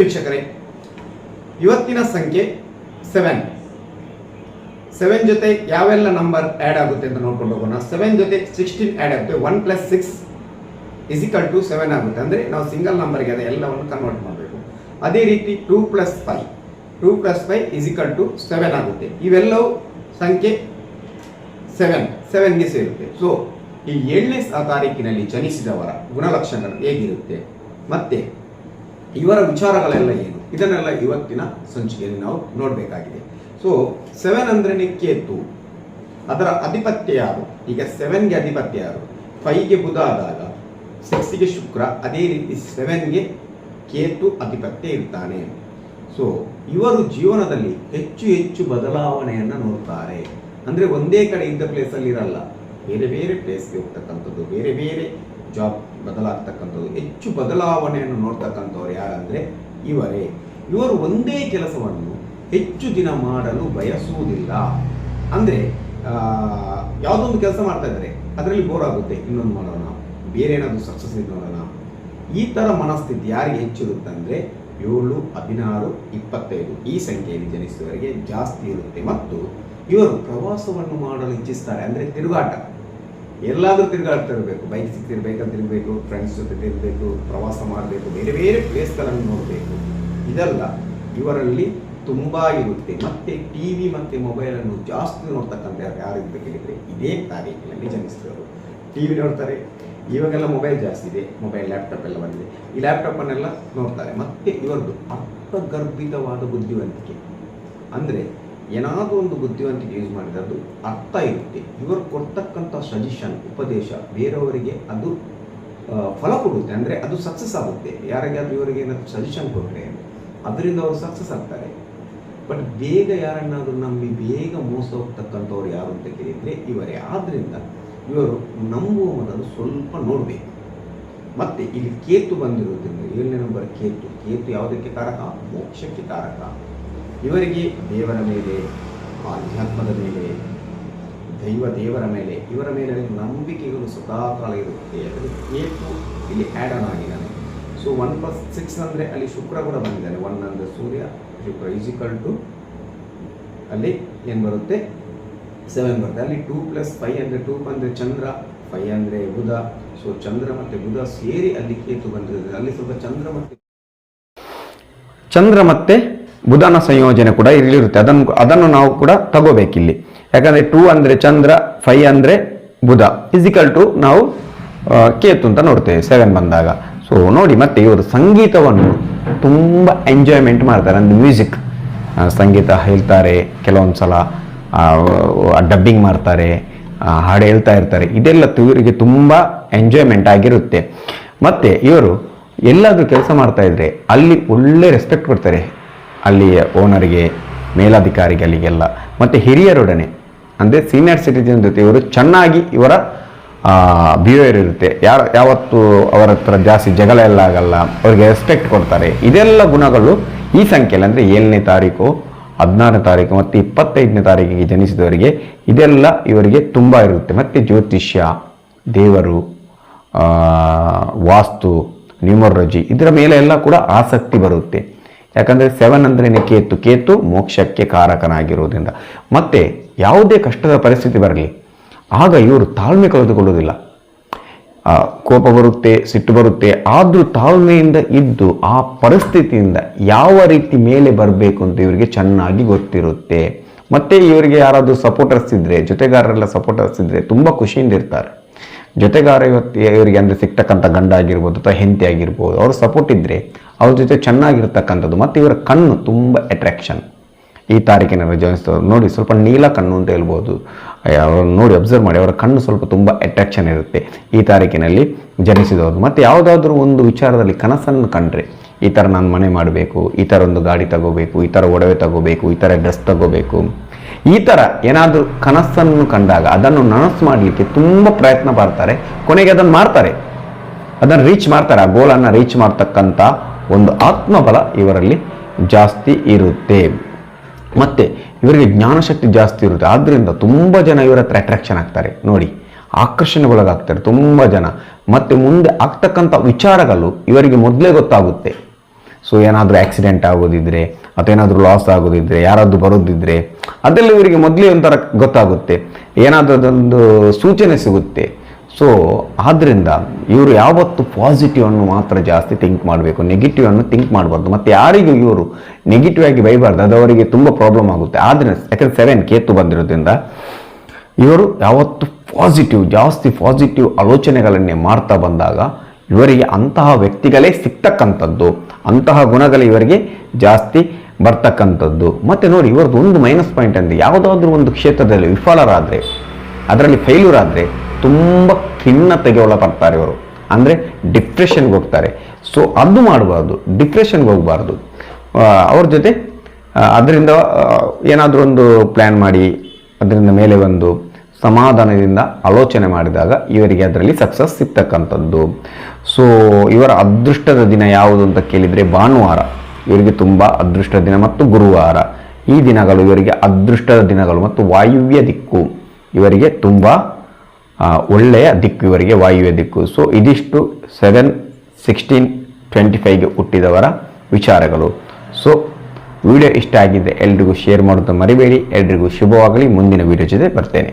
ವೀಕ್ಷಕರೇ. ಇವತ್ತಿನ ಸಂಖ್ಯೆ ಸೆವೆನ್ ಸೆವೆನ್ ಜೊತೆ ಯಾವೆಲ್ಲ ನಂಬರ್ ಆ್ಯಡ್ ಆಗುತ್ತೆ ಅಂತ ನೋಡ್ಕೊಂಡು ಹೋಗೋಣ. ಸೆವೆನ್ ಜೊತೆ ಸಿಕ್ಸ್ಟೀನ್ ಆ್ಯಡ್ ಆಗುತ್ತೆ. One plus six equal to seven ಆಗುತ್ತೆ. ಅಂದರೆ ನಾವು ಸಿಂಗಲ್ ನಂಬರ್ಗೆ ಅದೇ ಎಲ್ಲವನ್ನು ಕನ್ವರ್ಟ್ ಮಾಡಬೇಕು. ಅದೇ ರೀತಿ two plus five two plus five equal to seven ಆಗುತ್ತೆ. ಇವೆಲ್ಲವೂ ಸಂಖ್ಯೆ ಸೆವೆನ್ ಸೆವೆನ್ಗೆ ಸೇರುತ್ತೆ. ಸೊ ಈ ಏಳನೇ ತಾರೀಕಿನಲ್ಲಿ ಜನಿಸಿದವರ ಗುಣಲಕ್ಷಣಗಳು ಹೇಗಿರುತ್ತೆ? ಮತ್ತೆ ಇವರ ವಿಚಾರಗಳೆಲ್ಲ ಏನು? ಇದನ್ನೆಲ್ಲ ಇವತ್ತಿನ ಸಂಚಿಕೆಯಲ್ಲಿ ನಾವು ನೋಡಬೇಕಾಗಿದೆ. ಸೊ ಸೆವೆನ್ ಅಂದ್ರೆ ಕೇತು ಅದರ ಅಧಿಪತ್ಯ ಯಾರು? ಈಗ ಸೆವೆನ್ಗೆ ಅಧಿಪತ್ಯ ಯಾರು? ಫೈವ್ಗೆ ಬುಧ ಆದಾಗ ಸಿಕ್ಸ್ಗೆ ಶುಕ್ರ, ಅದೇ ರೀತಿ ಸೆವೆನ್ಗೆ ಕೇತು ಅಧಿಪತ್ಯ ಇರ್ತಾನೆ. ಸೊ ಇವರು ಜೀವನದಲ್ಲಿ ಹೆಚ್ಚು ಹೆಚ್ಚು ಬದಲಾವಣೆಯನ್ನು ನೋಡ್ತಾರೆ. ಅಂದ್ರೆ ಒಂದೇ ಕಡೆ ಇದ್ದ ಪ್ಲೇಸಲ್ಲಿ ಇರಲ್ಲ. ಬೇರೆ ಬೇರೆ ಪ್ಲೇಸ್ಗೆ ಹೋಗ್ತಕ್ಕಂಥದ್ದು, ಬೇರೆ ಬೇರೆ ಜಾಬ್ ಬದಲಾಗ್ತಕ್ಕಂಥದ್ದು ಹೆಚ್ಚು ಬದಲಾವಣೆಯನ್ನು ನೋಡ್ತಕ್ಕಂಥವ್ರು ಯಾರಂದರೆ ಇವರೇ. ಇವರು ಒಂದೇ ಕೆಲಸವನ್ನು ಹೆಚ್ಚು ದಿನ ಮಾಡಲು ಬಯಸುವುದಿಲ್ಲ. ಅಂದ್ರೆ ಆ, ಯಾವುದೊಂದು ಕೆಲಸ ಮಾಡ್ತಾ ಇದ್ದಾರೆ ಅದರಲ್ಲಿ ಬೋರ್ ಆಗುತ್ತೆ ಇನ್ನೊಂದು ಮಾಡೋಣ ಬೇರೆ ಏನಾದರೂ ಸಕ್ಸಸ್ ನೋಡೋಣ ಈ ಥರ ಮನಸ್ಥಿತಿ ಯಾರಿಗೆ ಹೆಚ್ಚಿರುತ್ತೆ ಅಂದ್ರೆ ಏಳು ಹದಿನಾರು ಇಪ್ಪತ್ತೈದು ಈ ಸಂಖ್ಯೆಯಲ್ಲಿ ಜನಿಸಿದವರಿಗೆ ಜಾಸ್ತಿ ಇರುತ್ತೆ. ಮತ್ತು ಇವರು ಪ್ರವಾಸವನ್ನು ಮಾಡಲು ಇಚ್ಛಿಸ್ತಾರೆ ಅಂದರೆ ತಿರುಗಾಟ. ಎಲ್ಲಾದರೂ ತಿರುಗಾಡ್ತಾ ಇರಬೇಕು. ಬೈಕ್ ಸಿಕ್ತಿರ್ಬೇಕಂತ ತಿರುಗಬೇಕು ಫ್ರೆಂಡ್ಸ್ ಜೊತೆ ತಿರ್ಬೇಕು ಪ್ರವಾಸ ಮಾಡಬೇಕು, ಬೇರೆ ಬೇರೆ ಪ್ಲೇಸ್ಗಳನ್ನು ನೋಡಬೇಕು. ಇದೆಲ್ಲ, ಇವರಲ್ಲಿ ತುಂಬ ಇರುತ್ತೆ. ಮತ್ತೆ ಟಿವಿ ಮತ್ತೆ ಮೊಬೈಲ್ ಅನ್ನು ಜಾಸ್ತಿ ನೋಡ್ತಕ್ಕಂಥ ಯಾರು ಕೇಳಿದ್ರೆ ಇದೇ ತಾರೀಕಿನಲ್ಲಿ ಜನಿಸಿದವರು. ಟಿವಿ ನೋಡ್ತಾರೆ. ಇವಾಗೆಲ್ಲ ಮೊಬೈಲ್ ಜಾಸ್ತಿ ಇದೆ. ಮೊಬೈಲ್ ಲ್ಯಾಪ್ಟಾಪ್ ಎಲ್ಲ ಬಂದಿದೆ. ಈ ಲ್ಯಾಪ್ಟಾಪನ್ನೆಲ್ಲ ನೋಡ್ತಾರೆ. ಮತ್ತೆ ಇವರದ್ದು ಅರ್ಥಗರ್ಭಿತವಾದ ಬುದ್ಧಿವಂತಿಕೆ. ಅಂದ್ರೆ ಏನಾದರೂ ಒಂದು ಬುದ್ಧಿವಂತಿಕೆ ಯೂಸ್ ಮಾಡಿದರೆ ಅದು ಅರ್ಥ ಇರುತ್ತೆ. ಇವರು ಕೊಡ್ತಕ್ಕಂಥ ಸಜೆಷನ್ ಉಪದೇಶ ಬೇರೆಯವರಿಗೆ ಅದು ಫಲ ಕೊಡುತ್ತೆ. ಅಂದರೆ ಅದು ಸಕ್ಸಸ್ ಆಗುತ್ತೆ. ಯಾರಿಗಾದ್ರೂ ಇವರಿಗೆ ಏನಾದರೂ ಸಜೆಷನ್ ಕೊಟ್ಟರೆ ಅದರಿಂದ ಅವರು ಸಕ್ಸಸ್ ಆಗ್ತಾರೆ. ಬಟ್ ಬೇಗ ಯಾರನ್ನಾದರೂ ನಂಬಿ, ಬೇಗ ಮೋಸ ಹೋಗ್ತಕ್ಕಂಥವ್ರು ಯಾರು ಅಂತ ಕೇಳಿದರೆ ಇವರೇ. ಆದ್ದರಿಂದ ಇವರು ನಂಬುವ ಮೊದಲು ಸ್ವಲ್ಪ ನೋಡಬೇಕು. ಮತ್ತೆ ಇಲ್ಲಿ ಕೇತು ಬಂದಿರೋದ್ರಿಂದ, ಏಳನೇ ನಂಬರ್ ಕೇತು. ಕೇತು ಯಾವುದಕ್ಕೆ ಕಾರಕ? ಮೋಕ್ಷಕ್ಕೆ ಕಾರಕ. ಇವರಿಗೆ ದೇವರ ಮೇಲೆ ಆಧ್ಯಾತ್ಮದ ಮೇಲೆ, ದೈವ ದೇವರ ಮೇಲೆ, ಇವರ ಮೇಲೆ ನಂಬಿಕೆಗಳು ಸದಾಕಾಲ ಇರುತ್ತೆ. ಯಾಕಂದರೆ ಕೇತು ಇಲ್ಲಿ ಆ್ಯಡ್ ಆನ್ ಆಗಿದ್ದಾನೆ. ಸೊ ಒನ್ ಪ್ಲಸ್ ಸಿಕ್ಸ್ ಅಂದರೆ ಅಲ್ಲಿ ಶುಕ್ರ ಕೂಡ ಬಂದಿದ್ದಾನೆ. ಒನ್ ಅಂದರೆ ಸೂರ್ಯ ಶುಕ್ರ ಈಸಿಕಲ್ ಟು ಅಲ್ಲಿ ಏನು ಬರುತ್ತೆ? ಸೆವೆನ್ ಬರುತ್ತೆ. ಅಲ್ಲಿ ಟೂ ಪ್ಲಸ್ ಫೈವ್ ಅಂದರೆ ಟೂ ಅಂದರೆ ಚಂದ್ರ ಫೈವ್ ಅಂದರೆ ಬುಧ. ಸೊ ಚಂದ್ರ ಮತ್ತು ಬುಧ ಸೇರಿ ಅಲ್ಲಿ ಕೇತು ಬಂದಿರುತ್ತೆ ಅಲ್ಲಿ ಸ್ವಲ್ಪ ಚಂದ್ರ ಮತ್ತು ಚಂದ್ರ ಮತ್ತೆ ಬುಧನ ಸಂಯೋಜನೆ ಕೂಡ ಇಲ್ಲಿರುತ್ತೆ. ಅದನ್ನು ಅದನ್ನು ನಾವು ಕೂಡ ತಗೋಬೇಕಿಲ್ಲಿ. ಯಾಕಂದ್ರೆ ಟೂ ಅಂದ್ರೆ ಚಂದ್ರ ಫೈವ್ ಅಂದ್ರೆ ಬುಧ. ಫಿಸಿಕಲ್ ಟು ನಾವು ಕೇತು ಅಂತ ನೋಡ್ತೇವೆ ಸೆವೆನ್ ಬಂದಾಗ. ಸೊ ನೋಡಿ ಮತ್ತೆ ಇವರು ಸಂಗೀತವನ್ನು ತುಂಬ ಎಂಜಾಯ್ಮೆಂಟ್ ಮಾಡ್ತಾರೆ. ಅಂದರೆ ಮ್ಯೂಸಿಕ್ ಸಂಗೀತ ಹೇಳ್ತಾರೆ, ಕೆಲವೊಂದು ಸಲ ಡಬ್ಬಿಂಗ್ ಮಾಡ್ತಾರೆ ಹಾಡು ಹೇಳ್ತಾ ಇರ್ತಾರೆ. ಇದೆಲ್ಲ ಇವರಿಗೆ ತುಂಬ ಎಂಜಾಯ್ಮೆಂಟ್ ಆಗಿರುತ್ತೆ. ಮತ್ತೆ ಇವರು ಎಲ್ಲಾದರೂ ಕೆಲಸ ಮಾಡ್ತಾ ಇದ್ರೆ ಅಲ್ಲಿ ಒಳ್ಳೆ ರೆಸ್ಪೆಕ್ಟ್ ಕೊಡ್ತಾರೆ. ಅಲ್ಲಿಯ ಓನರ್ಗೆ ಮೇಲಾಧಿಕಾರಿಗಳಿಗೆಲ್ಲ. ಮತ್ತು ಹಿರಿಯರೊಡನೆ, ಅಂದರೆ ಸೀನಿಯರ್ ಸಿಟಿಜನ್ ಜೊತೆ ಇವರು ಚೆನ್ನಾಗಿ ಇವರ ಬಿಹೇವಿಯರ್ ಇರುತ್ತೆ. ಯಾರು, ಯಾವತ್ತು ಅವರ ಹತ್ರ ಜಾಸ್ತಿ ಜಗಳ ಎಲ್ಲ ಆಗಲ್ಲ. ಅವರಿಗೆ ರೆಸ್ಪೆಕ್ಟ್ ಕೊಡ್ತಾರೆ. ಇದೆಲ್ಲ ಗುಣಗಳು ಈ ಸಂಖ್ಯೆಯಲ್ಲಿ, ಅಂದರೆ ಏಳನೇ ತಾರೀಕು, ಹದಿನಾರನೇ ತಾರೀಕು ಮತ್ತು ಇಪ್ಪತ್ತೈದನೇ ತಾರೀಕಿಗೆ ಜನಿಸಿದವರಿಗೆ, ಇದೆಲ್ಲ ಇವರಿಗೆ ತುಂಬ ಇರುತ್ತೆ. ಮತ್ತು ಜ್ಯೋತಿಷ್ಯ, ದೇವರು ವಾಸ್ತು, ನ್ಯೂಮರಾಲಜಿ, ಇದರ ಮೇಲೆ ಎಲ್ಲ ಕೂಡ ಆಸಕ್ತಿ ಬರುತ್ತೆ. ಯಾಕಂದರೆ ಸೆವೆನ್ ಅಂದ್ರೇನೆ ಕೇತು. ಕೇತು ಮೋಕ್ಷಕ್ಕೆ ಕಾರಕನಾಗಿರೋದ್ರಿಂದ ಮತ್ತೆ ಯಾವುದೇ ಕಷ್ಟದ ಪರಿಸ್ಥಿತಿ ಬರಲಿ ಆಗ ಇವರು ತಾಳ್ಮೆ ಕಳೆದುಕೊಳ್ಳುವುದಿಲ್ಲ. ಆ, ಕೋಪ ಬರುತ್ತೆ ಸಿಟ್ಟು ಬರುತ್ತೆ ಆದರೂ ತಾಳ್ಮೆಯಿಂದ ಇದ್ದು ಆ ಪರಿಸ್ಥಿತಿಯಿಂದ ಯಾವ ರೀತಿ ಮೇಲೆ ಬರಬೇಕು ಅಂತ ಇವರಿಗೆ ಚೆನ್ನಾಗಿ ಗೊತ್ತಿರುತ್ತೆ. ಮತ್ತೆ ಇವರಿಗೆ ಯಾರಾದರೂ ಸಪೋರ್ಟರ್ಸ್ ಇದ್ದರೆ ಜೊತೆಗಾರರೆಲ್ಲ ಸಪೋರ್ಟರ್ಸ್ ಇದ್ದರೆ ತುಂಬ ಖುಷಿಯಿಂದ ಇರ್ತಾರೆ. ಜೊತೆಗಾರ ಇವತ್ತು ಇವರಿಗೆ ಅಂದರೆ ಸಿಗ್ತಕ್ಕಂಥ ಗಂಡ ಆಗಿರ್ಬೋದು ಅಥವಾ ಹೆಂಡತಿ ಆಗಿರ್ಬೋದು ಅವ್ರ ಸಪೋರ್ಟ್ ಇದ್ದರೆ ಅವ್ರ ಜೊತೆ ಚೆನ್ನಾಗಿರ್ತಕ್ಕಂಥದ್ದು, ಮತ್ತು ಇವರ ಕಣ್ಣು ತುಂಬ ಅಟ್ರ್ಯಾಕ್ಷನ್ ಈ ತಾರೀಕಿನ ಜನಿಸಿದವರು ನೋಡಿ ಸ್ವಲ್ಪ ನೀಲ ಕಣ್ಣು ಅಂತ ಹೇಳ್ಬೋದು. ಅವ್ರನ್ನ ನೋಡಿ ಅಬ್ಸರ್ವ್ ಮಾಡಿ, ಅವರ ಕಣ್ಣು ಸ್ವಲ್ಪ ತುಂಬ ಅಟ್ರಾಕ್ಷನ್ ಇರುತ್ತೆ. ಈ ತಾರೀಕಿನಲ್ಲಿ ಜನಿಸಿದವರು ಮತ್ತು ಯಾವುದಾದ್ರೂ ಒಂದು ವಿಚಾರದಲ್ಲಿ ಕನಸನ್ನು ಕಂಡ್ರೆ, ಈ ಥರ ನಾನು ಮನೆ ಮಾಡಬೇಕು, ಈ ಥರ ಒಂದು ಗಾಡಿ ತಗೋಬೇಕು, ಈ ಥರ ಒಡವೆ ತಗೋಬೇಕು, ಈ ಥರ ಡ್ರೆಸ್ ತಗೋಬೇಕು. ಈ ಥರ ಏನಾದರೂ ಕನಸನ್ನು ಕಂಡಾಗ ಅದನ್ನು ನನಸು ಮಾಡಲಿಕ್ಕೆ ತುಂಬ ಪ್ರಯತ್ನ ಪಡ್ತಾರೆ ಕೊನೆಗೆ ಅದನ್ನು ಮಾಡ್ತಾರೆ. ಅದನ್ನು ರೀಚ್ ಮಾಡ್ತಾರೆ. ಆ ಗೋಲನ್ನು ರೀಚ್ ಮಾಡ್ತಕ್ಕಂಥ ಒಂದು ಆತ್ಮಬಲ ಇವರಲ್ಲಿ ಜಾಸ್ತಿ ಇರುತ್ತೆ. ಮತ್ತೆ ಇವರಿಗೆ ಜ್ಞಾನಶಕ್ತಿ ಜಾಸ್ತಿ ಇರುತ್ತೆ. ಆದ್ದರಿಂದ ತುಂಬ ಜನ ಇವರ ಹತ್ರ ಅಟ್ರಾಕ್ಷನ್ ಆಗ್ತಾರೆ. ನೋಡಿ, ಆಕರ್ಷಣೆಗೊಳಗಾಗ್ತಾರೆ ತುಂಬ ಜನ. ಮತ್ತೆ ಮುಂದೆ ಆಗ್ತಕ್ಕಂಥ ವಿಚಾರಗಳು ಇವರಿಗೆ ಮೊದಲೇ ಗೊತ್ತಾಗುತ್ತೆ. ಸೊ ಏನಾದರೂ ಆಕ್ಸಿಡೆಂಟ್ ಆಗೋದಿದ್ರೆ ಅಥವಾ ಏನಾದರೂ ಲಾಸ್ ಆಗೋದಿದ್ರೆ, ಯಾರಾದರೂ ಬರೋದಿದ್ರೆ, ಅದೆಲ್ಲ ಇವರಿಗೆ ಮೊದಲೇ ಒಂಥರ ಗೊತ್ತಾಗುತ್ತೆ. ಏನಾದರೂ ಅದೊಂದು ಸೂಚನೆ ಸಿಗುತ್ತೆ. ಸೊ ಆದ್ದರಿಂದ ಇವರು ಯಾವತ್ತು ಪಾಸಿಟಿವ್ ಅನ್ನು ಮಾತ್ರ ಜಾಸ್ತಿ ಥಿಂಕ್ ಮಾಡಬೇಕು ನೆಗೆಟಿವ್ ಅನ್ನು ಥಿಂಕ್ ಮಾಡಬಾರ್ದು. ಮತ್ತು ಯಾರಿಗೂ ಇವರು ನೆಗೆಟಿವ್ ಆಗಿ ಬೈಬಾರ್ದು, ಅದು ಅವರಿಗೆ ತುಂಬ ಪ್ರಾಬ್ಲಮ್ ಆಗುತ್ತೆ. ಆದರೆ ಯಾಕಂದರೆ ಸೆವೆನ್ ಕೇತು ಬಂದಿರೋದ್ರಿಂದ ಇವರು ಯಾವತ್ತು ಪಾಸಿಟಿವ್ ಜಾಸ್ತಿ ಪಾಸಿಟಿವ್ ಆಲೋಚನೆಗಳನ್ನೇ ಮಾಡ್ತಾ ಬಂದಾಗ ಇವರಿಗೆ ಅಂತಹ ವ್ಯಕ್ತಿಗಳೇ ಸಿಗ್ತಕ್ಕಂಥದ್ದು, ಅಂತಹ ಗುಣಗಳು ಇವರಿಗೆ ಜಾಸ್ತಿ ಬರ್ತಕ್ಕಂಥದ್ದು. ಮತ್ತು ನೋಡಿ, ಇವರದ್ದು ಒಂದು ಮೈನಸ್ ಪಾಯಿಂಟ್ ಅಂದರೆ ಯಾವುದಾದ್ರೂ ಒಂದು ಕ್ಷೇತ್ರದಲ್ಲಿ ವಿಫಲರಾದರೆ, ಅದರಲ್ಲಿ ಫೇಲ್ಯೂರ್ ಆದರೆ ತುಂಬ ಖಿನ್ನತೆಗೆ ಒಳಪಡ್ತಾರೆ ಇವರು. ಅಂದರೆ ಡಿಪ್ರೆಷನ್ಗೆ ಹೋಗ್ತಾರೆ. ಸೊ ಅದು ಮಾಡಬಾರ್ದು ಡಿಪ್ರೆಷನ್ಗೆ ಹೋಗಬಾರ್ದು. ಅವ್ರ ಜೊತೆ ಅದರಿಂದ ಏನಾದರೂ ಒಂದು ಪ್ಲ್ಯಾನ್ ಮಾಡಿ, ಅದರಿಂದ ಮೇಲೆ ಒಂದು ಸಮಾಧಾನದಿಂದ ಆಲೋಚನೆ ಮಾಡಿದಾಗ ಇವರಿಗೆ ಅದರಲ್ಲಿ ಸಕ್ಸಸ್ ಸಿಗ್ತಕ್ಕಂಥದ್ದು. ಸೊ ಇವರ ಅದೃಷ್ಟದ ದಿನ ಯಾವುದು ಅಂತ ಕೇಳಿದರೆ ಭಾನುವಾರ. ಇವರಿಗೆ ತುಂಬ ಅದೃಷ್ಟದ ದಿನ ಮತ್ತು ಗುರುವಾರ. ಈ ದಿನಗಳು ಇವರಿಗೆ ಅದೃಷ್ಟದ ದಿನಗಳು ಮತ್ತು ವಾಯುವ್ಯ ದಿಕ್ಕು. ಇವರಿಗೆ ತುಂಬ ಒಳ್ಳೆಯ ದಿಕ್ಕು ಇವರಿಗೆ ವಾಯುವ್ಯ ದಿಕ್ಕು. ಸೊ ಇದಿಷ್ಟು ಸೆವೆನ್ ಸಿಕ್ಸ್ಟೀನ್ ಟ್ವೆಂಟಿ ಫೈವ್ಗೆ ಹುಟ್ಟಿದವರ ವಿಚಾರಗಳು. ಸೊ ವಿಡಿಯೋ ಇಷ್ಟ ಆಗಿದೆ, ಎಲ್ರಿಗೂ ಶೇರ್ ಮಾಡೋದು ಮರಿಬೇಡಿ, ಎಲ್ರಿಗೂ ಶುಭವಾಗಲಿ, ಮುಂದಿನ ವಿಡಿಯೋ ಜೊತೆ ಬರ್ತೇನೆ.